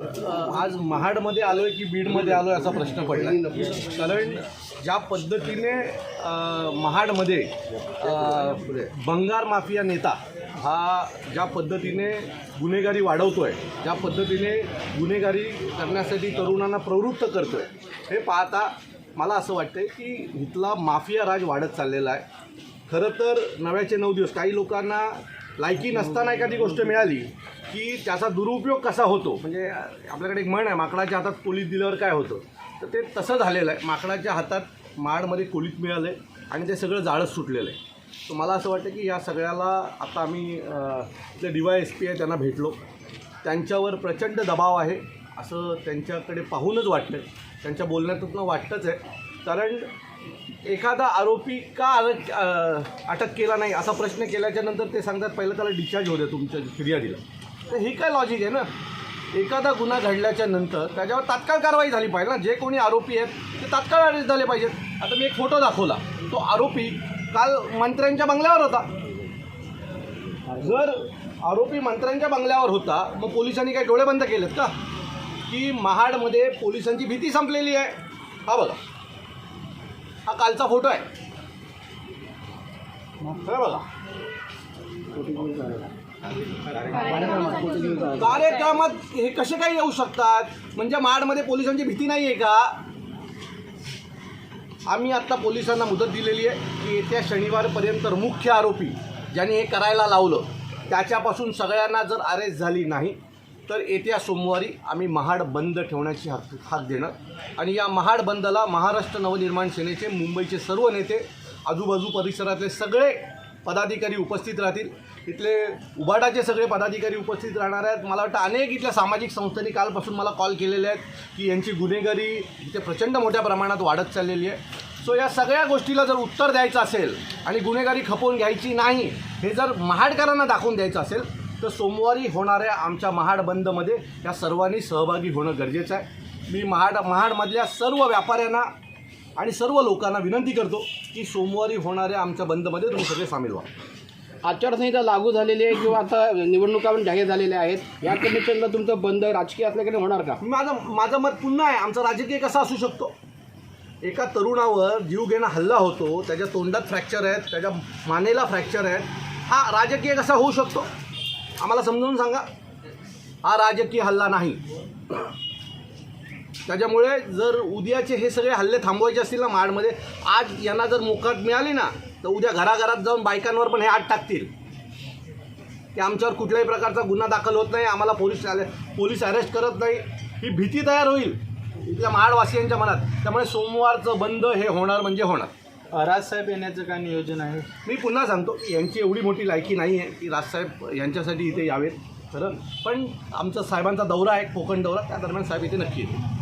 आज महाडमध्ये आलोय की बीडमध्ये आलोय असा प्रश्न पडला. कारण ज्या पद्धतीने महाडमध्ये बंगार माफिया नेता हा ज्या पद्धतीने गुन्हेगारी वाढवतोय ज्या पद्धतीने गुन्हेगारी करण्यासाठी तरुणांना प्रवृत्त करतोय हे पाहता मला असं वाटतंय की इथला माफिया राज वाढत चाललेला आहे. खरं तर नव्याचे नऊ दिवस काही लोकांना लायकी नसताना एखादी गोष्ट मिळाली की त्याचा दुरुपयोग कसा होतो? म्हणजे आपल्याकडे एक म्हण आहे माकडाच्या हातात कोलीत दिल्यावर काय होतं? तर ते तसं झालेलं आहे. माकडाच्या हातात माडमध्ये कोलीत मिळालं आहे आणि ते सगळं जाळंच सुटलेलं आहे. तर मला असं वाटतं की या सगळ्याला आता आम्ही जे डी वाय एस पी आहे त्यांना भेटलो. त्यांच्यावर प्रचंड दबाव आहे. असं त्यांच्याकडे पाहूनच वाटतं त्यांच्या बोलण्यातून वाटतंच आहे. कारण एखादा आरोपी का अटक अटक केला नाही असा प्रश्न केल्याच्यानंतर ते सांगतात पहिलं त्याला डिस्चार्ज होऊ द्या तुमच्या फिर्यादीला. तर ही काय लॉजिक आहे ना? एखादा गुन्हा घडल्याच्या नंतर त्याच्यावर तात्काळ कारवाई झाली पाहिजे ना? जे कोणी आरोपी आहेत ते तात्काळ अरेस्ट झाले पाहिजेत. आता मी एक फोटो दाखवला. तो आरोपी काल मंत्र्यांच्या बंगल्यावर होता. जर आरोपी मंत्र्यांच्या बंगल्यावर होता मग पोलिसांनी काही डोळे बंद केलेत का? की महाडमध्ये पोलिसांची भीती संपलेली आहे. हा बघा. हा कालचा फोटो आहे. बघा. कार्यक्रमात हे कसे काय येऊ शकतात? म्हणजे माडमध्ये पोलिसांची भीती नाही आहे का? आम्ही आत्ता पोलिसांना मुदत दिलेली आहे की येत्या शनिवारपर्यंत मुख्य आरोपी ज्यांनी हे करायला लावलं त्याच्यापासून सगळ्यांना जर अरेस्ट झाली नाही तर येत्या सोमवारी आम्ही महाड बंद ठेवण्याची हक हाक देणार. आणि या महाड बंदला महाराष्ट्र नवनिर्माण सेनेचे मुंबईचे सर्व नेते आजूबाजू परिसरातले सगळे पदाधिकारी उपस्थित राहतील. इथले उबाडाचे सगळे पदाधिकारी उपस्थित राहणार आहेत. मला वाटतं अनेक इथल्या सामाजिक संस्थांनी कालपासून मला कॉल केलेले आहेत की यांची गुन्हेगारी इथे प्रचंड मोठ्या प्रमाणात वाढत चाललेली आहे. सो या सगळ्या गोष्टीला जर उत्तर द्यायचं असेल आणि गुन्हेगारी खपवून घ्यायची नाही हे जर महाडकरांना दाखवून द्यायचं असेल तर सोमवारी होणाऱ्या आमच्या महाड बंदमध्ये या सर्वांनी सहभागी होणं गरजेचं आहे. मी महाड महाडमधल्या सर्व व्यापाऱ्यांना आणि सर्व लोकांना विनंती करतो की सोमवारी होणाऱ्या आमच्या बंदमध्ये तुम्ही सगळे सामील व्हा. आचारसंहिता लागू झालेली आहे किंवा आता निवडणुका पण जाहीर झालेल्या आहेत. या कंडिशनला तुमचं बंद राजकीय असल्याकडे होणार का? माझं माझं मत पुन्हा आहे. आमचा राजकीय कसा असू शकतो? एका तरुणावर जीव घेणं हल्ला होतो त्याच्या तोंडात फ्रॅक्चर आहेत त्याच्या मानेला फ्रॅक्चर आहेत. हा राजकीय कसा होऊ शकतो? आम्हाला समजावून सांगा. हा राजकीय हल्ला नाही. त्याच्यामुळे जर उद्याचे हे सगळे हल्ले थांबवायचे असतील ना माडमध्ये आज यांना जर मोकाट मिळाली ना तर उद्या घराघरात जाऊन बायकांवर पण हे आत टाकतील. की आमच्यावर कुठल्याही प्रकारचा गुन्हा दाखल होत नाही आम्हाला पोलीस पोलीस अरेस्ट करत नाही. ही भीती तयार होईल इथल्या महाडवासियांच्या मनात. त्यामुळे सोमवारचं बंद हे होणार म्हणजे होणार. राजसाहेब येण्याचं काय नियोजन आहे? मी पुन्हा सांगतो की यांची एवढी मोठी लायकी नाही आहे की राजसाहेब यांच्यासाठी इथे यावेत खरं. पण आमचा साहेबांचा दौरा आहे कोकण दौरा त्या दरम्यान साहेब इथे नक्की येतील.